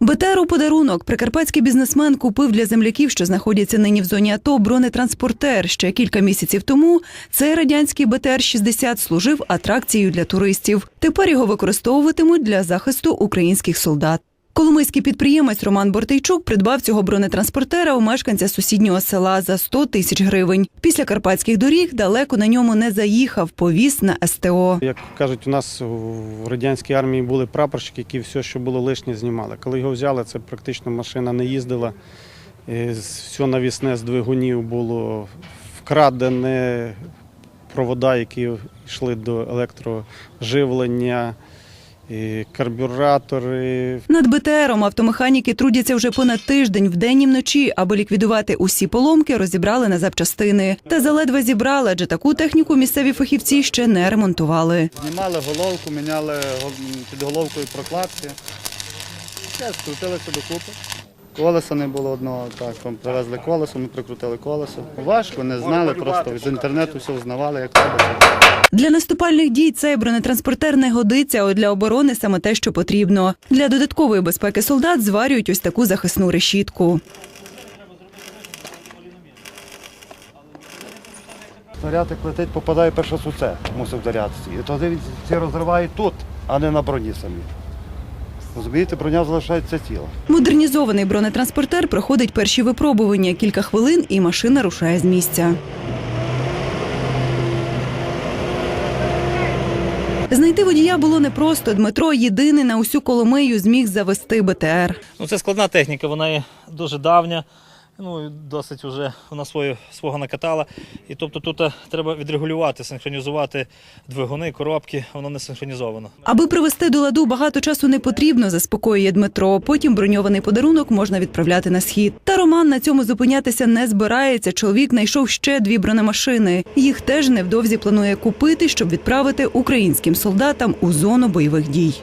БТР у подарунок прикарпатський бізнесмен купив для земляків, що знаходяться нині в зоні АТО, бронетранспортер. Ще кілька місяців тому цей радянський БТР-60 служив атракцією для туристів. Тепер його використовуватимуть для захисту українських солдат. Коломийський підприємець Роман Бортейчук придбав цього бронетранспортера у мешканця сусіднього села за 100 тисяч гривень. Після карпатських доріг далеко на ньому не заїхав, повіз на СТО. Як кажуть, у нас в радянській армії були прапорщики, які все, що було лишнє, знімали. Коли його взяли, це практично машина не їздила. Все навісне з двигунів було вкрадене, провода, які йшли до електроживлення, і карбюратори, Над БТРом автомеханіки трудяться вже понад тиждень вдень і вночі, аби ліквідувати усі поломки, розібрали на запчастини. Та заледве зібрали, адже таку техніку місцеві фахівці ще не ремонтували. Знімали головку, міняли під головкою прокладки. Все, скрутилися докупи. Колеса не було одного, так, вам привезли колесо, ми прикрутили колесо. Важко, не знали, просто з інтернету все знавали, як робиться. Для наступальних дій цей бронетранспортер не годиться, а для оборони саме те, що потрібно. Для додаткової безпеки солдат зварюють ось таку захисну решітку. Снаряд як летить, попадає перше суце, мусив вдарятися. І тоді він ці розриває тут, а не на броні самі. Розумієте, броня залишається ціла. Модернізований бронетранспортер проходить перші випробування. Кілька хвилин і машина рушає з місця. Знайти водія було непросто. Дмитро єдиний на усю Коломию зміг завести БТР. Ну, це складна техніка, вона є дуже давня. Ну, досить вже вона свою, свого накатала. І тобто тут е, треба відрегулювати, синхронізувати двигуни, коробки, воно не синхронізовано. Аби привести до ладу багато часу не потрібно, заспокоює Дмитро. Потім броньований подарунок можна відправляти на схід. Та Роман на цьому зупинятися не збирається. Чоловік знайшов ще дві бронемашини. Їх теж невдовзі планує купити, щоб відправити українським солдатам у зону бойових дій.